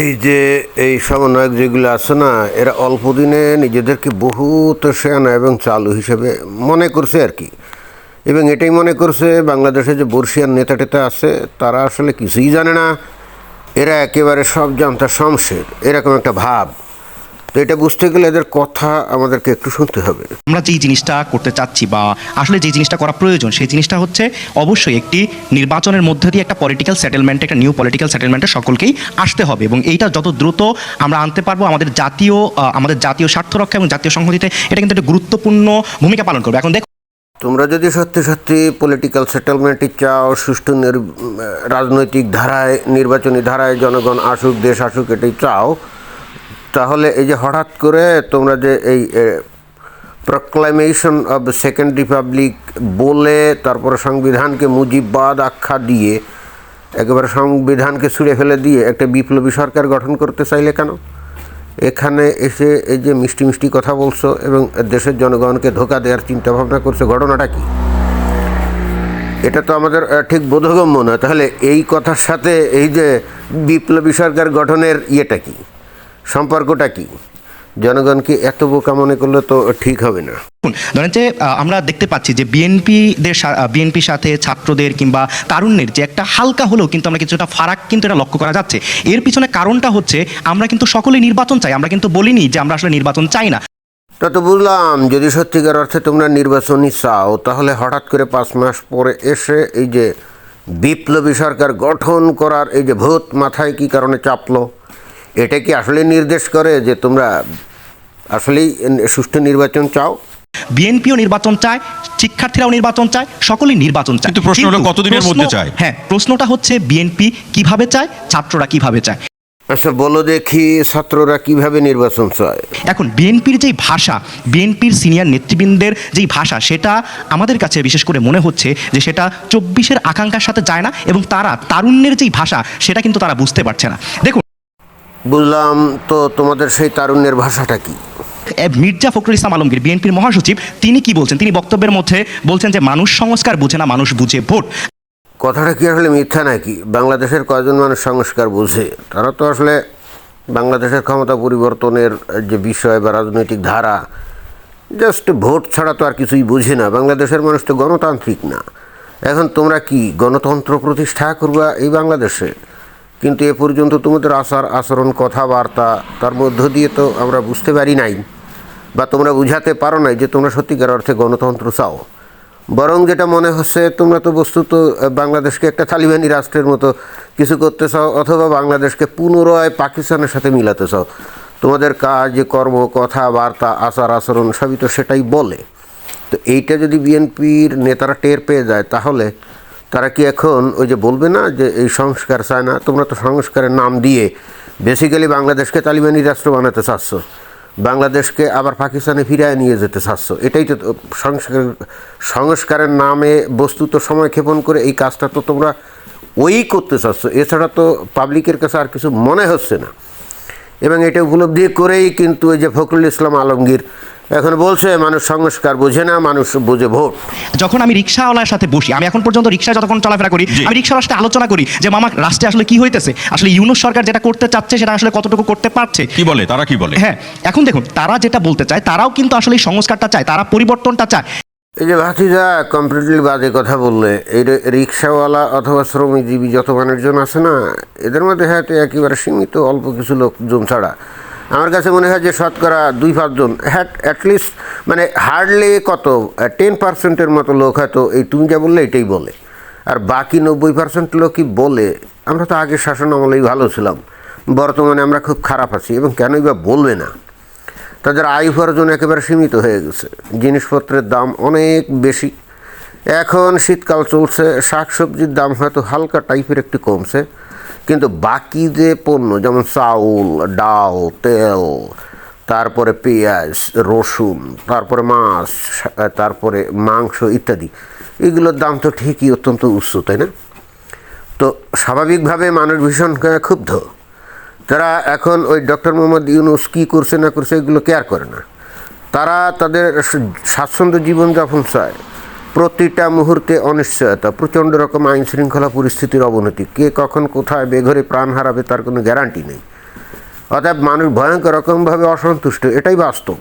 এই যে এই সমন্বয়ক যেগুলো আছে না, এরা অল্প দিনে নিজেদেরকে বহুত সেনা এবং চালু হিসেবে মনে করছে আর কি। এবং এটাই মনে করছে বাংলাদেশে যে বর্ষিয়ান নেতা টেতা আছে, তারা আসলে কিছুই জানে না। এরা একেবারে সব জানতা শমশের, এরকম একটা ভাব। এটা বুঝতে গেলে এদের কথা আমাদেরকে একটু শুনতে হবে। আমরা যেই জিনিসটা করতে চাচ্ছি বা আসলে যে জিনিসটা করা প্রয়োজন সেই জিনিসটা হচ্ছে অবশ্যই একটি নির্বাচনের মধ্যে দিয়ে একটা পলিটিক্যাল সেটেলমেন্ট একটা নিউ পলিটিক্যাল সেটেলমেন্টে সকলকেই আসতে হবে এবং এইটা যত দ্রুত আমরা আনতে পারব আমাদের জাতীয় আমাদের জাতীয় স্বার্থ রক্ষা এবং জাতীয় সংহতিতে এটা কিন্তু একটা গুরুত্বপূর্ণ ভূমিকা পালন করবে। এখন দেখো তোমরা যদি সত্যি সত্যি পলিটিক্যাল সেটেলমেন্টই চাও সুষ্ঠু রাজনৈতিক ধারায় নির্বাচনী ধারায় জনগণ আসুক দেশ আসুক এটাই চাও তাহলে এই যে হঠাৎ করে তোমরা যে এই প্রক্লামেশন অব সেকেন্ড রিপাবলিক বলে তারপরে সংবিধানকে মুজিববাদ আখ্যা দিয়ে একেবারে সংবিধানকে ছুঁড়ে ফেলে দিয়ে একটা বিপ্লবী সরকার গঠন করতে চাইলে কেন? এখানে এসে এই যে মিষ্টি মিষ্টি কথা বলছো এবং দেশের জনগণকে ধোকা দেওয়ার চিন্তা ভাবনা করছ, ঘটনাটা কি? এটা তো আমাদের ঠিক বোধগম্য না তাহলে এই কথার সাথে এই যে বিপ্লবী সরকার গঠনের ইয়েটা কি? সম্পর্কটা কি? জনগণকে এত বোকা মনে করলে তো ঠিক হবে না। ধরেন যে আমরা দেখতে পাচ্ছি যে বিএনপিদের বিএনপির সাথে ছাত্রদের কিংবা তারুণ্যের যে একটা হালকা হলেও কিন্তু আমরা কিছুটা ফারাক কিন্তু এটা লক্ষ্য করা যাচ্ছে। এর পিছনে কারণটা হচ্ছে আমরা কিন্তু সকলে নির্বাচন চাই আমরা কিন্তু বলিনি যে আমরা আসলে নির্বাচন চাই না। তা তো বুঝলাম যদি সত্যিকার অর্থে তোমরা নির্বাচনই চাও তাহলে হঠাৎ করে পাঁচ মাস পরে এসে এই যে বিপ্লবী সরকার গঠন করার এই যে ভূত মাথায় কি কারণে চাপলো? এটা কি আসলে নির্দেশ করে যে তোমরা আসলেই সুষ্ঠু নির্বাচন চাও? বিএনপিও নির্বাচন চায় শিক্ষার্থীরাও নির্বাচন চায় সকলেই নির্বাচন চায়। কিন্তু প্রশ্ন হলো কতদিনের মধ্যে চায়? হ্যাঁ প্রশ্নটা হচ্ছে বিএনপি কীভাবে চায় ছাত্ররা কীভাবে চায়? আচ্ছা বলো দেখি ছাত্ররা কীভাবে নির্বাচন চায়। এখন বিএনপির যেই ভাষা বিএনপির সিনিয়র নেতৃবৃন্দের যেই ভাষা সেটা আমাদের কাছে বিশেষ করে মনে হচ্ছে যে সেটা চব্বিশের আকাঙ্ক্ষার সাথে যায় না এবং তারা তারুণ্যের যেই ভাষা সেটা কিন্তু তারা বুঝতে পারছে না। দেখুন বুঝলাম তো তোমাদের সেই তারুণ্যের ভাষাটা কি? মির্জা ফখরুল ইসলাম আলমগীর বিএনপির মহাসচিব তিনি কি বলছেন? তিনি বক্তব্যের মধ্যে বলছেন যে মানুষ সংস্কার বুঝে না মানুষ বুঝে ভোট। কথাটা কি আসলে মিথ্যা নাকি? বাংলাদেশের কয়জন মানুষ সংস্কার বুঝে? তারা তো আসলে বাংলাদেশের ক্ষমতা পরিবর্তনের যে বিষয় বা রাজনৈতিক ধারা জাস্ট ভোট ছাড়া তো আর কিছুই বুঝে না। বাংলাদেশের মানুষ তো গণতান্ত্রিক না। এখন তোমরা কি গণতন্ত্র প্রতিষ্ঠা করবা এই বাংলাদেশে? কিন্তু এ পর্যন্ত তোমাদের আচার আচরণ কথাবার্তা তার মধ্য দিয়ে তো আমরা বুঝতে পারি নাই বা তোমরা বুঝাতে পারো নাই যে তোমরা সত্যিকার অর্থে গণতন্ত্র চাও। বরং যেটা মনে হচ্ছে, তোমরা তো বস্তুত বাংলাদেশকে একটা তালিবানি রাষ্ট্রের মতো কিছু করতে চাও অথবা বাংলাদেশকে পুনরায় পাকিস্তানের সাথে মিলাতে চাও। তোমাদের কাজ, কর্ম, কথাবার্তা, আচার, আচরণ সবই তো সেটাই বলে। তো এইটা যদি বিএনপির নেতারা টের পেয়ে যায়, তাহলে তারা কি এখন ওই যে বলবে না যে এই সংস্কার চায় না? তোমরা তো সংস্কারের নাম দিয়ে বেসিক্যালি বাংলাদেশকে তালিবানি রাষ্ট্র বানাতে চাচ্ছ। বাংলাদেশকে আবার পাকিস্তানে ফিরিয়ে নিয়ে যেতে চাচ্ছ। এটাই তো সংস্কার, সংস্কারের নামে বস্তুত সময় ক্ষেপণ করে এই কাজটা তো তোমরা ওই করতে চাচ্ছ। এছাড়া তো পাবলিকের কাছে আর কিছু মনে হচ্ছে না। এবং এটা উপলব্ধি করেই কিন্তু ওই যে ফখরুল ইসলাম আলমগীর এখন বলছে মানুষ সংস্কার বুঝে না মানুষ বোঝে ভোট। যখন আমি রিক্সাওয়ালার সাথে বসি আমি এখন পর্যন্ত রিক্সা যতক্ষণ চলাফেরা করি আমি রিক্সাওয়ালার সাথে আলোচনা করি যে মামা রাষ্ট্রে আসলে কি হইতেছে? আসলে ইউনুস সরকার যেটা করতে চাচ্ছে সেটা আসলে কতটুকু করতে পারছে? কি বলে? তারা কি বলে? হ্যাঁ এখন দেখুন তারা যেটা বলতে চায় তারাও কিন্তু আসলে এই সংস্কারটা চায় তারা পরিবর্তনটা চায়। এই যে ভাতিজা কমপ্লিটলি বাজে কথা বললে এই রিক্সাওয়ালা অথবা শ্রমজীবী যত মানুষজন আছে না এদের মধ্যে হয়তো একেবারে সীমিত অল্প কিছু লোকজন ছাড়া। আমার কাছে মনে হয় যে শতকরা দুই পাঁচজন হ্যাট অ্যাটলিস্ট মানে হার্ডলি কত টেন পার্সেন্টের মতো লোক হয়তো এই তুমি যা বললে এটাই বলে। আর বাকি নব্বই পার্সেন্ট লোকই বলে। আমরা তো আগে শাসন আমলেই ভালো ছিলাম। বর্তমানে আমরা খুব খারাপ আছি এবং কেনই বা বলবে না। তাদের আয় উপার্জন একেবারে সীমিত হয়ে গেছে, জিনিসপত্রের দাম অনেক বেশি। এখন শীতকাল চলছে শাক সবজির দাম হয়তো হালকা টাইপের একটু কমছে। কিন্তু বাকি যে পণ্য, যেমন চাউল, ডাল, তেল, তারপরে পেঁয়াজ, রসুন, তারপরে মাছ, তারপরে মাংস ইত্যাদি, এগুলোর দাম তো ঠিকই অত্যন্ত উচ্চ, তাই না? তো স্বাভাবিকভাবে মানুষ ভীষণ ক্ষুব্ধ। তারা এখন ওই ডক্টর মোহাম্মদ ইউনুস কী করছে না করছে এগুলো কেয়ার করে না। তারা তাদের স্বাচ্ছন্দ্য জীবনযাপন চায়। প্রতিটা মুহূর্তে অনিশ্চয়তা প্রচণ্ড রকম আইন শৃঙ্খলা পরিস্থিতির অবনতি। কে কখন কোথায় বেঘরে প্রাণ হারাবে তার কোনো গ্যারান্টি নেই। অতএব মানুষ ভয়ঙ্কর রকমভাবে অসন্তুষ্ট এটাই বাস্তব।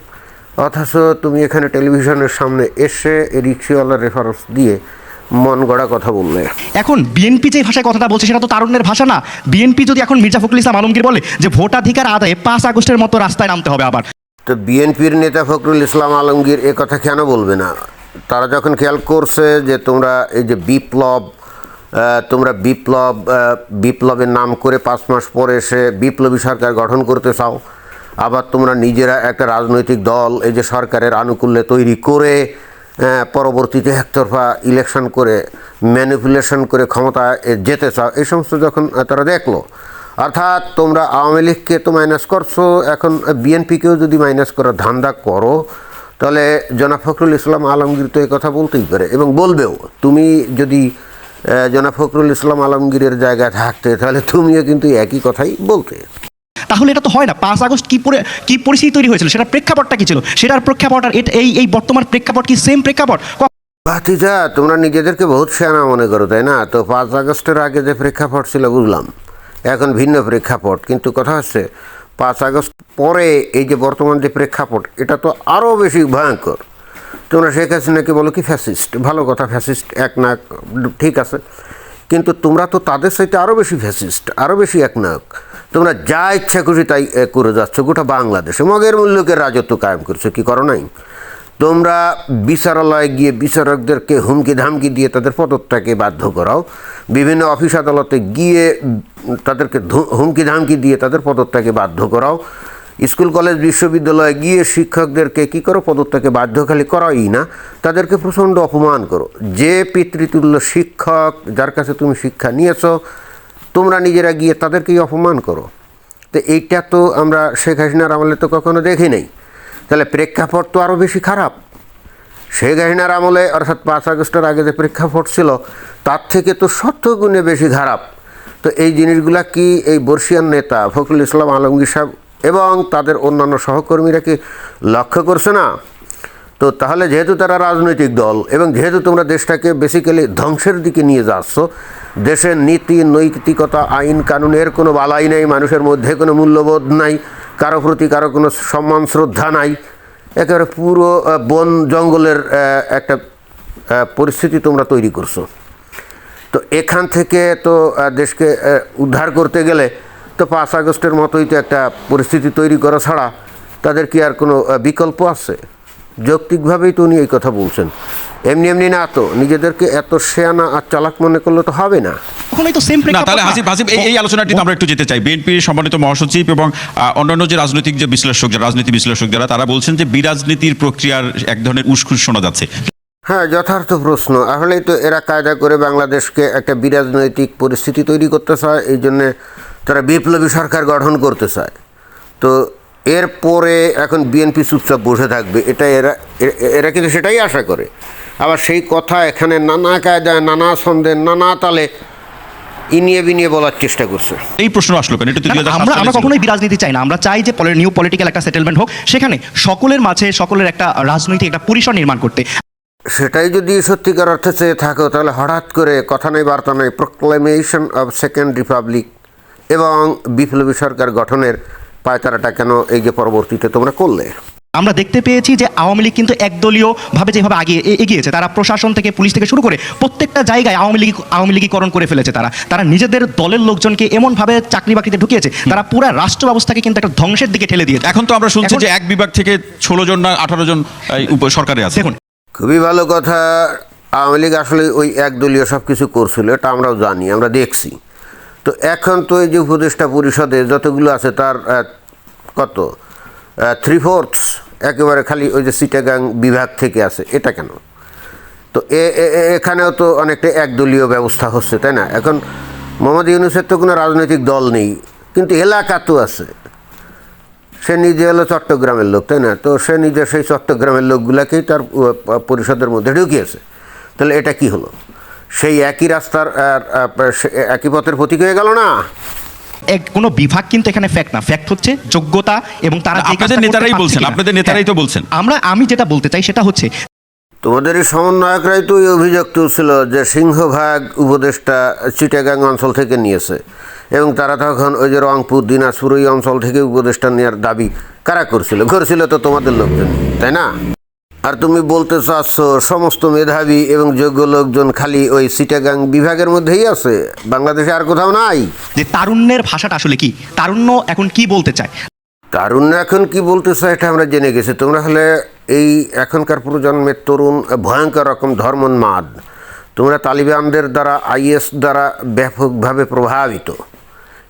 অথচ তুমি এখানে টেলিভিশনের সামনে এসে এই রিক্সিওয়ালার রেফারেন্স দিয়ে মন গড়া কথা বললে। এখন বিএনপি যে ভাষায় কথাটা বলছে সেটা তো তারুণ্যের ভাষা না। বিএনপি যদি এখন মির্জা ফখরুল ইসলাম আলমগীর বলে যে ভোটাধিকার আদায়ে পাঁচ আগস্টের মতো রাস্তায় নামতে হবে আবার। তো বিএনপির নেতা ফখরুল ইসলাম আলমগীর এ কথা কেন বলবে না? তারা যখন খেয়াল করছে যে তোমরা এই যে বিপ্লব তোমরা বিপ্লব বিপ্লবের নাম করে পাঁচ মাস পরে এসে বিপ্লবী সরকার গঠন করতে চাও, আবার তোমরা নিজেরা একটা রাজনৈতিক দল, এই যে সরকারের আনুকূল্যে তৈরি করে পরবর্তীতে একতরফা ইলেকশন করে ম্যানিপুলেশন করে ক্ষমতা যেতে চাও, এই সমস্ত যখন তারা দেখল, অর্থাৎ তোমরা আওয়ামী লীগকে তো মাইনাস করছ, এখন বিএনপিকেও যদি মাইনাস করার ধান্দা করো তাহলে জনাব ফখরুল ইসলাম আলমগীর তো এই কথা বলতেই পারে এবং বলবেও তুমি যদি জনাব ফখরুল ইসলাম আলমগীরের জায়গায় থাকতে তাহলে তুমিও কিন্তু একই কথাই বলতে। তাহলে এটা তো হয় না পাঁচ আগস্ট কী পরে কী পরিস্থিতি তৈরি হয়েছিল? সেটার প্রেক্ষাপটটা কি ছিল? সেটার প্রেক্ষাপট আর এই এই বর্তমান প্রেক্ষাপট কি সেম প্রেক্ষাপট? ভাতিজা তোমরা নিজেদেরকে বহুত সেনা মনে করো তাই না? তো পাঁচ আগস্টের আগে যে প্রেক্ষাপট ছিল বুঝলাম। এখন ভিন্ন প্রেক্ষাপট কিন্তু কথা হচ্ছে পাঁচ আগস্ট পরে এই যে বর্তমান যে প্রেক্ষাপট, এটা তো আরও বেশি ভয়ঙ্কর। তোমরা শেখ হাসিনাকে বলো কি ফ্যাসিস্ট? ভালো কথা, ফ্যাসিস্ট এক না, ঠিক আছে। কিন্তু তোমরা তো তাদের সাথে আরও বেশি ফ্যাসিস্ট, আরও বেশি এক একনায়ক। তোমরা যা ইচ্ছা খুশি তাই করে যাচ্ছ, গোটা বাংলাদেশে। মগের মূল্যকে রাজত্ব কায়েম করছ, কি করো নাই? তোমরা বিচারালয়ে গিয়ে বিচারকদেরকে হুমকি ধামকি দিয়ে তাদের পদত্যাগে বাধ্য করাও। বিভিন্ন অফিস আদালতে গিয়ে তাদেরকে হুমকি ধামকি দিয়ে তাদের পদত্যাগে বাধ্য করাও। স্কুল, কলেজ, বিশ্ববিদ্যালয়ে গিয়ে শিক্ষকদেরকে কী করো, পদত্যাগে বাধ্য খালি করাই না, তাদেরকে প্রচণ্ড অপমান করো। যে পিতৃতুল্য শিক্ষক যার কাছে তুমি শিক্ষা নিয়েছো, তোমরা নিজেরা গিয়ে তাদেরকেই অপমান করো। তো এইটা তো আমরা শেখ হাসিনার আমলে তো কখনো দেখি নাই। তাহলে প্রেক্ষাপট তো আরও বেশি খারাপ। সেই গাহিনার আমলে অর্থাৎ পাঁচ আগস্টের আগে যে প্রেক্ষাপট ছিল, তার থেকে তো শত গুণে বেশি খারাপ। তো এই জিনিসগুলা কি এই বর্ষিয়ান নেতা ফখরুল ইসলাম আলমগীর সাহেব এবং তাদের অন্যান্য সহকর্মীরা কি লক্ষ্য করছে না? তো তাহলে যেহেতু তারা রাজনৈতিক দল এবং যেহেতু তোমরা দেশটাকে বেসিক্যালি ধ্বংসের দিকে নিয়ে যাচ্ছ, দেশের নীতি, নৈতিকতা, আইন, কানুনের কোনো বালাই নেই, মানুষের মধ্যে কোনো মূল্যবোধ নাই কারও প্রতি কারও কোনো সম্মান, শ্রদ্ধা নাই। একেবারে পুরো বন জঙ্গলের একটা পরিস্থিতি তোমরা তৈরি করছ। তো এখান থেকে তো দেশকে উদ্ধার করতে গেলে তো পাঁচ আগস্টের মতোই তো একটা পরিস্থিতি তৈরি করা ছাড়া তাদের কি আর কোনো বিকল্প আছে? যৌক্তিকভাবেই তো উনি এই কথা বলছেন। এমনি এমনি না তো নিজেদেরকে এত শেয়ানা আর চালাক মনে করলে তো হবে না। কখনোই তো সেম না প্রেক্ষাপট তাহলে হাসিব হাসিব এই- এই আলোচনাটি আমরা একটু যেতে চাই। বিএনপির সম্মানিত মহাসচিব এবং অন্যান্য যে রাজনৈতিক যে বিশ্লেষক যারা রাজনীতি বিশ্লেষক যারা তারা বলছেন যে বিরাজনীতির প্রক্রিয়ার এক ধরনের উস্কুস শোনা যাচ্ছে। হ্যাঁ যথার্থ প্রশ্ন। আসলেই তো এরা কায়দা করে বাংলাদেশকে একটা বিরাজনৈতিক পরিস্থিতি তৈরি করতে চায় এই জন্যে তারা বিপ্লবী সরকার গঠন করতে চায়। তো এরপরে এখন বিএনপি চুপচাপ বসে থাকবে এটা এরা এ- এরা কিন্তু সেটাই আশা করে। আবার সেই কথা এখানে নানা কায়দায় নানা ছন্দে নানা তালে ইনিয়ে বিনিয়ে বলার চেষ্টা করছে। এই প্রশ্ন আসলো কেন? এটা আমরা আমরা কখনোই বিরাজনীতি চাই না। আমরা চাই যে নিউ পলিটিক্যাল একটা সেটেলমেন্ট হোক। সেখানে সকলের মাঝে সকলের একটা রাজনৈতিক একটা পরিসর নির্মাণ করতে। সেটাই যদি সত্যিকার অর্থে চেয়ে থাকো তাহলে হঠাৎ করে কথা নেই বার্তা নেই প্রোক্লেমেশন অফ সেকেন্ড রিপাবলিক এবং বিপ্লবী সরকার গঠনের পায়তারাটা কেন এই যে পরবর্তীতে তোমরা করলে? আমরা দেখতে পেয়েছি যে আওয়ামী লীগ কিন্তু একদলীয় ভাবে যেভাবে আগিয়ে এ- এগিয়েছে তারা প্রশাসন থেকে পুলিশ থেকে শুরু করে প্রত্যেকটা জায়গায় আওয়ামী লীগ আওয়ামী লীগীকরণ করে ফেলেছে তারা। তারা নিজেদের দলের লোকজনকে এমনভাবে চাকরি বাকরিতে ঢুকিয়েছে তারা পুরো রাষ্ট্র ব্যবস্থাকে কিন্তু একটা ধ্বংসের দিকে ঠেলে দিয়েছে। এখন তো আমরা শুনছি যে এক বিভাগ থেকে ষোলো জন না আঠারো জন উপ- সরকারে আছে। দেখুন। খুবই ভালো কথা আওয়ামী লীগ আসলে ওই একদলীয় সব কিছু করছিল এটা আমরাও জানি আমরা দেখছি। তো এখন তো এই যে উপদেষ্টা পরিষদে যতগুলো আছে তার কত? থ্রি ফোর্থস একেবারে খালি ওই যে সিটাগাং বিভাগ থেকে আছে এটা কেন? তো এখানেও তো অনেকটা একদলীয় ব্যবস্থা হচ্ছে, তাই না? এখন মোহাম্মদ ইউনুসের তো কোনো রাজনৈতিক দল নেই, কিন্তু এলাকা তো আছে। সে নিজে হলো চট্টগ্রামের লোক, তাই না? তো সে নিজে সেই চট্টগ্রামের লোকগুলাকেই তার পরিষদের মধ্যে ঢুকিয়েছে। তাহলে এটা কি হলো? সেই একই রাস্তার একই পথের প্রতীক হয়ে গেল না? এক কোনো বিভাগ কিন্তু এখানে ফ্যাক্ট না ফ্যাক্ট হচ্ছে যোগ্যতা এবং তারা আপনাদের নেতারাই বলছেন, আপনাদের নেতারাই তো হ্যাঁ। বলছেন। আমরা আমি যেটা বলতে চাই সেটা হচ্ছে তোমাদের এই সমন্বয়করাই তো এই অভিযোগ তুলছিল যে সিংহভাগ উপদেষ্টা চিটাগাং অঞ্চল থেকে নিয়েছে এবং তারা তখন ওই যে রংপুর দিনাজপুর ওই অঞ্চল থেকে উপদেষ্টা নেওয়ার দাবি কারা করছিল করছিল তো তোমাদের লোকজন তাই না আর তুমি বলতে চাচ্ছ সমস্ত মেধাবী এবং যোগ্য লোকজন খালি ওই সিটাগাং বিভাগের মধ্যেই আছে? বাংলাদেশে আর কোথাও নাই? যে তারুণ্যের ভাষাটা আসলে কি? তারুণ্য এখন কি বলতে চায়? তারুণ্য এখন কি বলতে চায় এটা আমরা জেনে গেছি। তোমরা হলে এই এখনকার প্রজন্মের তরুণ ভয়ঙ্কর রকম ধর্মোন্মাদ। তোমরা তালিবানদের দ্বারা আইএস দ্বারা ব্যাপকভাবে প্রভাবিত।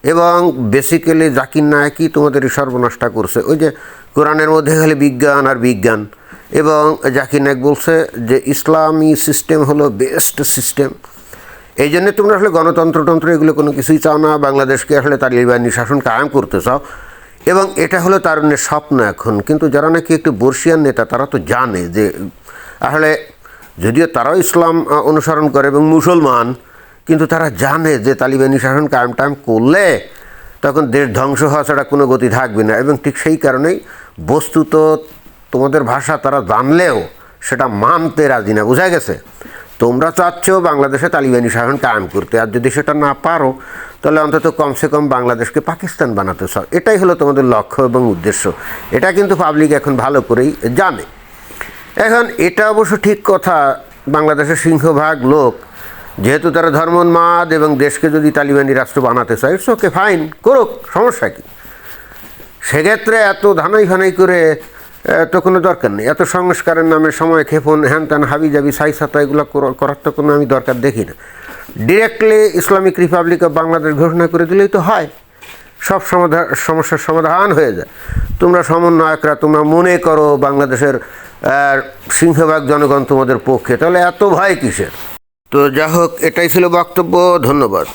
এবং বেসিক্যালি জাকির নায়কই তোমাদের সর্বনাশটা করছে। ওই যে কোরআনের মধ্যে খালি বিজ্ঞান আর বিজ্ঞান। এবং জাকির নায়ক বলছে যে ইসলামী সিস্টেম হলো বেস্ট সিস্টেম এই জন্যে তোমরা আসলে গণতন্ত্রতন্ত্র এগুলো কোনো কিছুই চাও না, বাংলাদেশকে আসলে তালিবানি শাসন কায়েম করতে চাও। এবং এটা হলো তারুণ্যের স্বপ্ন এখন। কিন্তু যারা নাকি একটু বর্ষিয়ান নেতা, তারা তো জানে যে আসলে যদিও তারাও ইসলাম অনুসরণ করে এবং মুসলমান, কিন্তু তারা জানে যে তালিবানি শাসন কায়েম টায়েম করলে তখন দেশ ধ্বংস হওয়া ছাড়া কোনো গতি থাকবে না। এবং ঠিক সেই কারণেই বস্তুত তোমাদের ভাষা তারা জানলেও সেটা মানতে রাজি না। বোঝা গেছে? তোমরা চাচ্ছ বাংলাদেশে তালিবানি শাসন কায়েম করতে। আর যদি সেটা না পারো, তাহলে অন্তত কমসে কম বাংলাদেশকে পাকিস্তান বানাতে চাও। এটাই হলো তোমাদের লক্ষ্য এবং উদ্দেশ্য। এটা কিন্তু পাবলিক এখন ভালো করেই জানে। এখন এটা অবশ্য ঠিক কথা, বাংলাদেশের সিংহভাগ লোক, যেহেতু তারা ধর্মোন্মাদ এবং দেশকে যদি তালিবানি রাষ্ট্র বানাতে চায় ইটস ওকে ফাইন করুক, সমস্যা কী? সেক্ষেত্রে এত ধানাই ফানাই করে তো কোনো দরকার নেই। এত সংস্কারের নামে সময় ক্ষেপণ, হ্যান ত্যান, হাবি জাবি সাইসাতা এগুলো করা- করার তো কোনো আমি দরকার দেখি না। Directly Islamic republic of Bangladesh ঘোষণা করে দিলেই তো হয়। সব সমাধান সমস্যার সমাধান হয়ে যায়। তোমরা সমন্বয়করা, তোমরা মনে করো বাংলাদেশের সিংহভাগ জনগণ তোমাদের পক্ষে। তাহলে এত ভয় কিসের? তো যা হোক এটাই ছিল বক্তব্য। ধন্যবাদ।